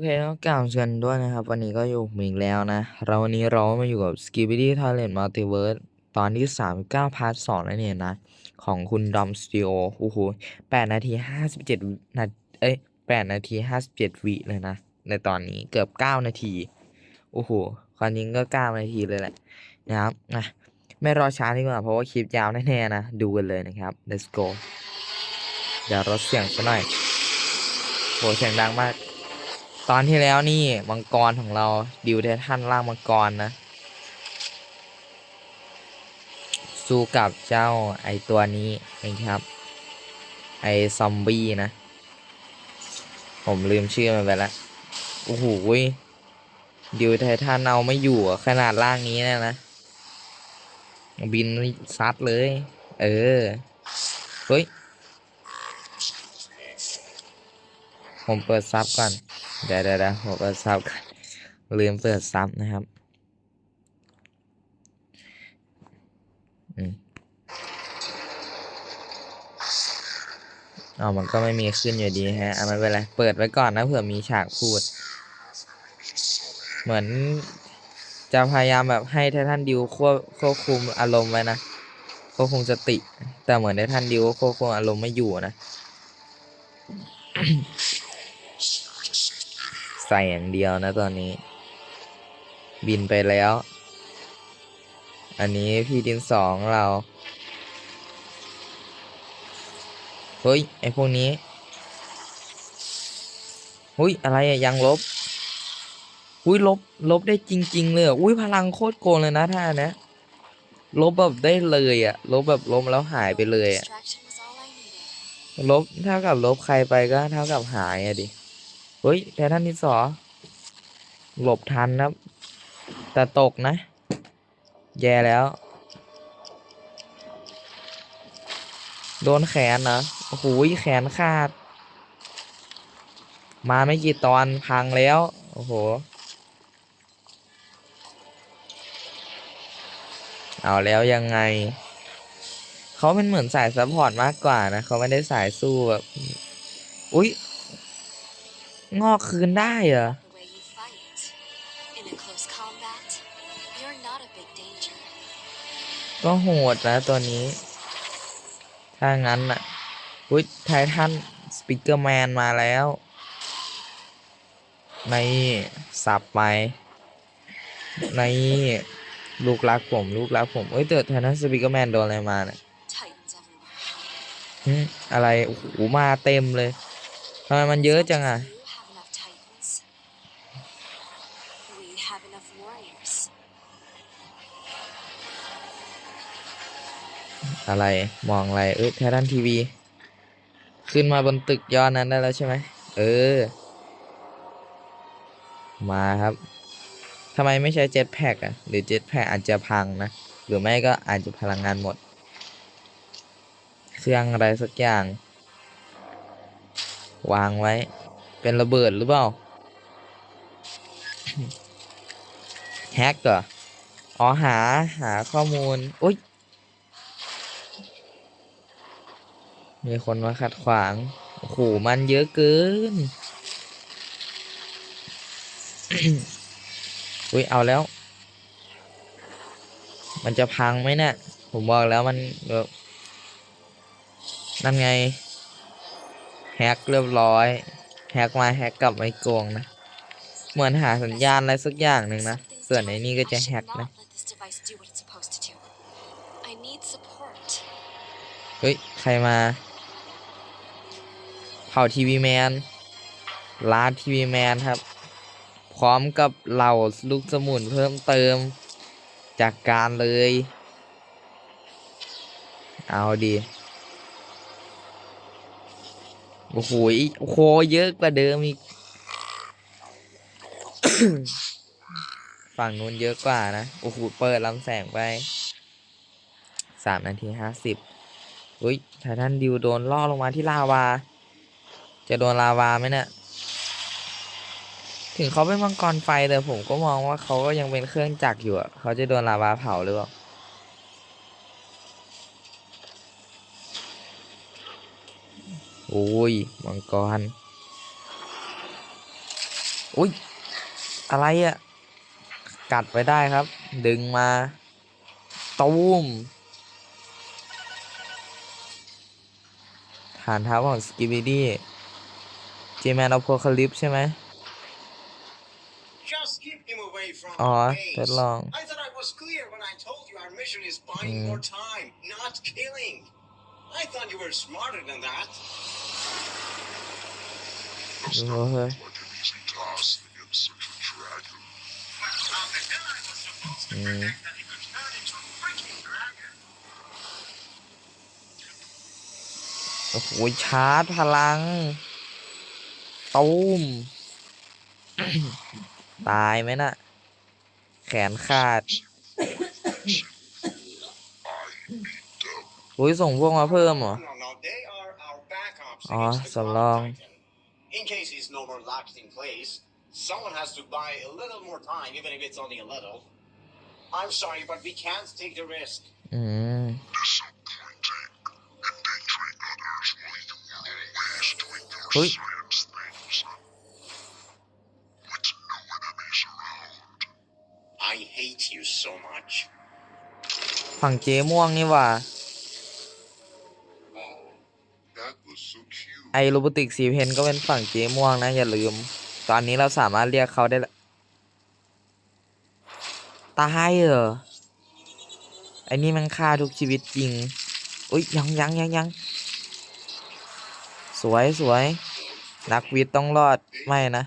โอเคแล้วกล่าวเชิญด้วยนะครับ วันนี้ก็อยู่ผมอีกแล้วนะ เราวันนี้เรามาอยู่กับ s k i b i d y Talent Multiverse ตอนที่ 39 พาร์ท2แล้วเนี่ยนะ ของคุณดอมสตูดิโอโอ้โห8นาที 57 นาเอ้ย8นาที 57 วิเลยนะ ในตอนนี้เกือบ 9 นาที โอ้โหความจริงก็ 9 นาทีเลยแหละนะครับนะไม่รอช้าดีกว่า เพราะว่าคลิปยาวแน่ๆนะ ดูกันเลยนะครับ let's go เดี๋ยวลดเสียงซะหน่อยโหเสียงดังมาก ตอนที่แล้วนี่มังกรของเราดิวเททันล่างมังกรนะ สู้กับเจ้าไอตัวนี้นะครับ ไอซอมบี้นะ ผมลืมชื่อมันไปแล้วโอ้โหดิวไททันเอาไม่อยู่ขนาดล่างนี้นะนะ บินซัดเลย เออ เฮ้ย ผมเปิดซับก่อน เดี๋ยวเดี๋ยวผมเปิดซับก่อนลืมเปิดซับนะครับอืมเอมันก็ไม่มีขึ้นอยู่ดีฮะเอาไม่เป็นไร เปิดไว้ก่อนนะเผื่อมีฉากพูด เหมือนจะพยายามแบบให้ททันดิวควบควบคุมอารมณ์ไว้นะ ควบคุมสติ แต่เหมือนททันดิวควบคุมอารมณ์ไม่อยู่นะ ใส่อย่างเดียวนะตอนนี้ บินไปแล้ว อันนี้พี่ดินสองเรา เฮ้ย ไอพวกนี้เฮ้ย อะไรอะยังลบอุ้ยลบ ลบได้จริง ๆ เลยอุ้ยพลังโคตรโกงเลยนะท่านี้ยลบแบบได้เลยอะลบแบบล้มแล้วหายไปเลยอะลบเท่ากับลบใครไปก็เท่ากับหายอะดิ เฮ้ยแต่ท่านที่สอหลบทันนะแต่ตกนะ แย่แล้ว โดนแขนนะโอ้โหแขนขาด มาไม่กี่ตอนพังแล้ว โอ้โห เอาแล้วยังไง เขาเป็นเหมือนสายซัพพอร์ตมากกว่านะ เขาไม่ได้สายสู้แบบ อุ๊ย งอกคืนได้เหรอ The way you fight. In a close combat, you're not a big danger. ก็โหดนะตัวนี้ ถ้างั้นน่ะอุ๊ยไททันสปิเกอร์แมนมาแล้วในสับไปในลูกรักผมลูกรักผมเอ้ยแต่ไททันสปิเกอร์แมนโดนอะไรมาเนี่ย Titans everywhere. หึอะไรโอ้โหมาเต็มเลยทำไมมันเยอะจังอะ You have enough titans. We have enough warriors. อะไรมองอะไร เอ้ยไททันทีวี ขึ้นมาบนตึกยอดนั้นได้แล้วใช่ไหม เออ มาครับทำไมไม่ใช้เจ็ตแพ็กอะหรือเจ็ตแพ็กอาจจะพังนะ หรือไม่ก็อาจจะพลังงานหมด เครื่องอะไรสักอย่าง วางไว้ เป็นระเบิดหรือเปล่า แฮกเหรอ อ๋อหาหาข้อมูล อุ๊ยมีคนมาขัดขวาง โอ้โห มันเยอะเกิน อุ้ย เอาแล้ว มันจะพังไหมเนี่ย ผมบอกแล้วมันแบบนั่นไง แฮกเรียบร้อย แฮกมาแฮกกลับไม่โกงนะ เหมือนหาสัญญาณอะไรสักอย่างหนึ่งนะ ส่วนใน telling นี้ me ก็ I จะ should แฮก not นะ let this device do what it's supposed to do. I need support. เฮ้ย ใครมาเผ่าทีวีแมนลาดทีวีแมนครับ พร้อมกับเหล่าลูกสมุนเพิ่มเติมจากการเลย เอาดีโอ้โหอีกโอ้โหเยอะกว่าเดิมอีก ฝั่งนู้นเยอะกว่านะ โอ้โห เปิดลำแสงไปสามนาทีห้าสิบอุ้ยไททันดิวโดนล่อลงมาที่ลาวา จะโดนลาวาไหมเนี่ย ถึงเขาเป็นมังกรไฟแต่ผมก็มองว่าเขาก็ยังเป็นเครื่องจักรอยู่อะเขาจะโดนลาวาเผาหรือเปล่าโอ้ย มังกร อุ้ย อะไรอะ กัดไปได้ครับ ดึงมาตูมฐานท้าของสกิบิดี้เจแมนเอาโพคลิปใช่ไหมอ๋อทดลองโอ้ย โอ้โหชาร์จพลังตูมตายไหมนะ่ะ แขนขาดอุ้ยส่งพวกมาเพิ่มเหรอ อ๋อสำรอง someone has to buy a little more time, even if it's only a little. I'm sorry, but we can't take the risk. อืม Disappointing. Endangering others while you were always doing your Ui. science things. With no enemies around. I hate you so much. ฝั่งเจ๊ม่วงนี่หว่า Oh, that was so cute. ไอโรบอติกสีเพนก็เป็นฝั่งเจ๊ม่วงนะอย่าลืม ตอนนี้เราสามารถเรียกเขาได้ละตายเหรอไอ้นี่มันฆ่าทุกชีวิตจริง อุ้ยยังยังยังยังสวยสวย นักวิทย์ต้องรอด ไม่นะ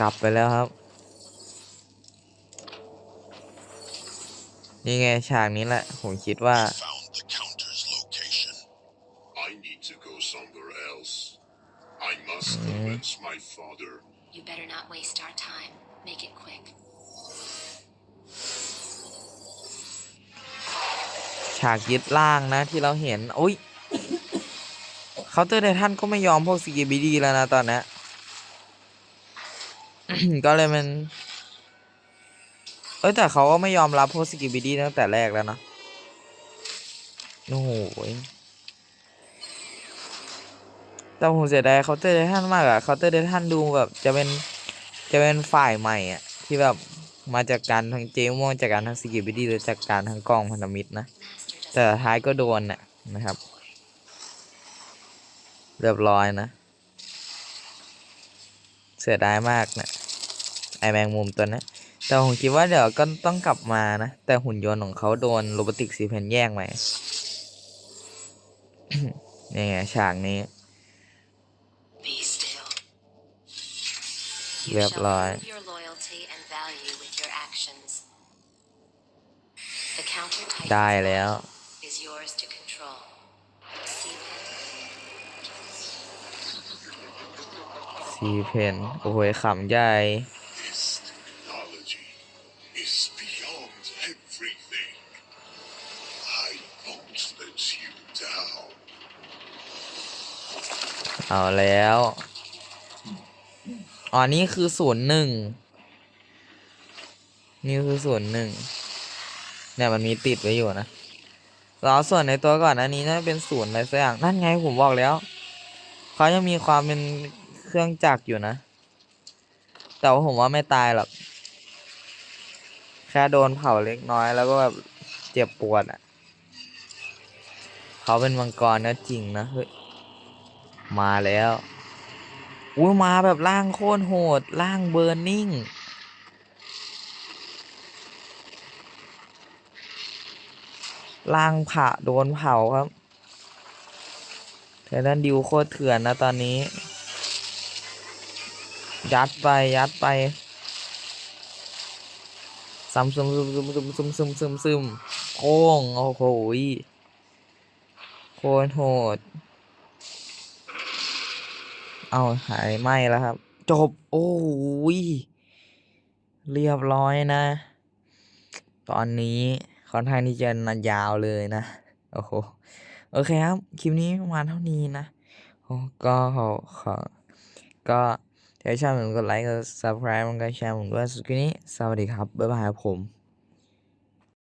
กลับไปแล้วครับ นี่ไงฉากนี้แหละ ผมคิดว่า convince my father. You better not waste our time. Make it quick. ฉากยึดล่างนะที่เราเห็นอุ้ยเคาน์เตอร์ไททันก็ไม่ยอมพวก CKBD แล้วนะตอนเนี้ยก็เลยมัน เอ้ยแต่เขาก็ไม่ยอมรับพวก CKBD ตั้งแต่แรกแล้วนะ โอ้โหย แต่ผมเสียดายเคาน์เตอร์ไททันมากอะเคาน์เตอร์ไททันดูแบบจะเป็นจะเป็นฝ่ายใหม่อะที่แบบมาจากการทั้งเจม่วงจากการทั้ง CKBD หรือจากการทั้งกองพันธมิตรนะ แต่ท้ายก็โดนน่ะนะครับ เรียบร้อยนะ เสียดายมากนะไอแมงมุมตัวนี้นแต่ผมคิดว่าเดี๋ยวก็ต้องกลับมานะ แต่หุ่นยนต์ของเขาโดนโรบอติกซีเพนแย่งไปนี่ไงฉากนี้ เรียบร้อย ได้แล้วซีเพนโอ้ยขำใหญ่ เอาแล้ว อ๋อ นี่คือศูนย์หนึ่ง นี่คือศูนย์หนึ่ง เนี่ยมันมีติดไว้อยู่นะแล้วส่วนในตัวก่อนอันนี้น่าจะเป็นศูนย์อะไรสักอย่าง นั่นไงผมบอกแล้ว เขายังมีความเป็นเครื่องจักรอยู่นะ แต่ว่าผมว่าไม่ตายหรอก แค่โดนเผาเล็กน้อยแล้วก็แบบเจ็บปวดอะ เขาเป็นมังกรก็จริงนะ เฮ้ย มาแล้ว อุ้ยมาแบบร่างโคตรโหดร่างเบอร์นิ่งร่างผะโดนเผาครับเทดันดิวโคตรเถื่อนนะตอนนี้ ยัดไปยัดไปซ้ำซึมซึมซึมซึมซึมซึมซึมซึมโค้งโอ้โหโคตรโหด เอาหายไหมแล้วครับ จบ โอ้ยเรียบร้อยนะ ตอนนี้ค่อนข้างที่จะนานยาวเลยนะ โอ้โห โอเคครับ คลิปนี้ประมาณเท่านี้นะโอ้ก็ขอขอก็ถ้าชอบผมกดไลค์กด subscribe มันก็แชร์ผมด้วยสุดคลิปนี้ สวัสดีครับ บ๊ายบายครับผม